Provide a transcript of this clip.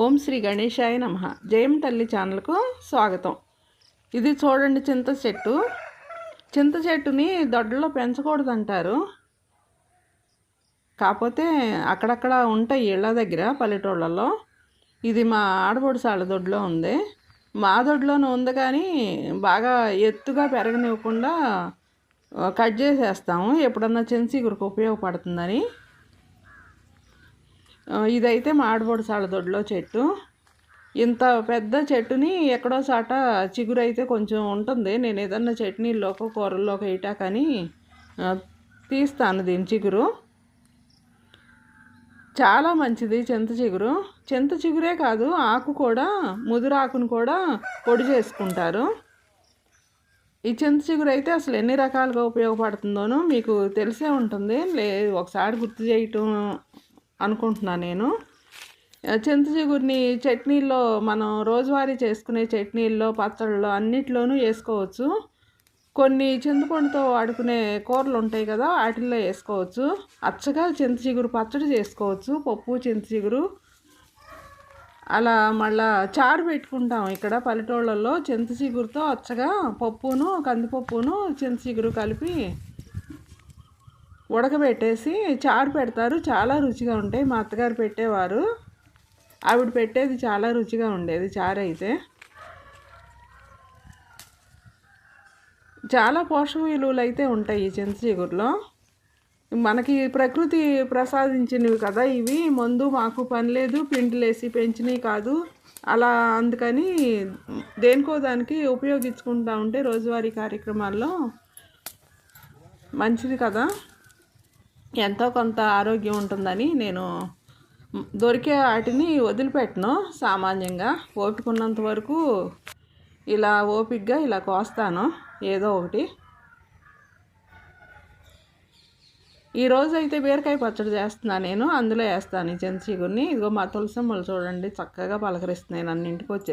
ఓం శ్రీ గణేశాయ నమ. జయం తల్లి ఛానల్కు స్వాగతం. ఇది చూడండి చింత చెట్టు. చింత చెట్టుని దొడ్డలో పెంచకూడదంటారు. కాకపోతే అక్కడక్కడ ఉంటాయి ఇళ్ళ దగ్గర పల్లెటూళ్ళలో ఇది మా ఆడపడుసాల దొడ్లో ఉంది. మా దొడ్లోనూ ఉంది కానీ బాగా ఎత్తుగా పెరగనివ్వకుండా కట్ చేసేస్తాము. ఎప్పుడన్నా చెంచీగురికి ఉపయోగపడుతుందని. ఇదైతే మాడబొడి సాల దొడ్లో చెట్టు. ఇంత పెద్ద చెట్టుని ఎక్కడో చాట చిగురైతే కొంచెం ఉంటుంది. నేను ఏదన్నా చట్నీల్లోకి కూరల్లోకి వేయటా కానీ తీస్తాను దీని చిగురు. చాలా మంచిది చింత చిగురు. చింత చిగురే కాదు ఆకు కూడా ముదురాకును కూడా పొడి చేసుకుంటారు. ఈ చింత చిగురు అయితే అసలు ఎన్ని రకాలుగా ఉపయోగపడుతుందోనో మీకు తెలిసే ఉంటుంది. లే ఒకసారి గుర్తు చేయటం అనుకుంటున్నాను నేను. చింతచిగురిని చట్నీల్లో మనం రోజువారీ చేసుకునే చట్నీల్లో పచ్చళ్ళలో అన్నిట్లోనూ వేసుకోవచ్చు. కొన్ని చింతపండుతో వాడుకునే కూరలు ఉంటాయి కదా వాటిల్లో వేసుకోవచ్చు. అచ్చగా చింతచిగురు పచ్చడి చేసుకోవచ్చు పప్పు చింత చిగురు అలా మళ్ళా చారు పెట్టుకుంటాం ఇక్కడ పల్లెటూళ్ళల్లో. చింతచిగురుతో అచ్చగా పప్పును కందిపప్పును చింతచిగురు కలిపి ఉడకబెట్టేసి చారు పెడతారు. చాలా రుచిగా ఉంటాయి. మా అత్తగారు పెట్టేవారు. ఆవిడ పెట్టేది చాలా రుచిగా ఉండేది చారు అయితే. చాలా పోషక విలువలు అయితే ఉంటాయి ఈ చింత చిగురులో. మనకి ప్రకృతి ప్రసాదించినవి కదా ఇవి. మందు మాకు పని లేదు. పిండిలేసి పెంచినవి కాదు. అలా అందుకని దేనికో దానికి ఉపయోగించుకుంటా ఉంటే రోజువారీ కార్యక్రమాల్లో మంచిది కదా. ఎంతో కొంత ఆరోగ్యం ఉంటుందని నేను దొరికే వాటిని వదిలిపెట్టను సామాన్యంగా. ఓపికన్నంత వరకు ఇలా ఓపిగ్గా ఇలా కోస్తాను ఏదో ఒకటి. ఈరోజు అయితే బీరకాయ పచ్చడి చేస్తున్నాను నేను అందులో వేస్తాను ఈ చింతచిగురిని ఇదిగో మా తులసమ్మలు చూడండి చక్కగా పలకరిస్తున్నాయి నన్ను ఇంటికి వచ్చే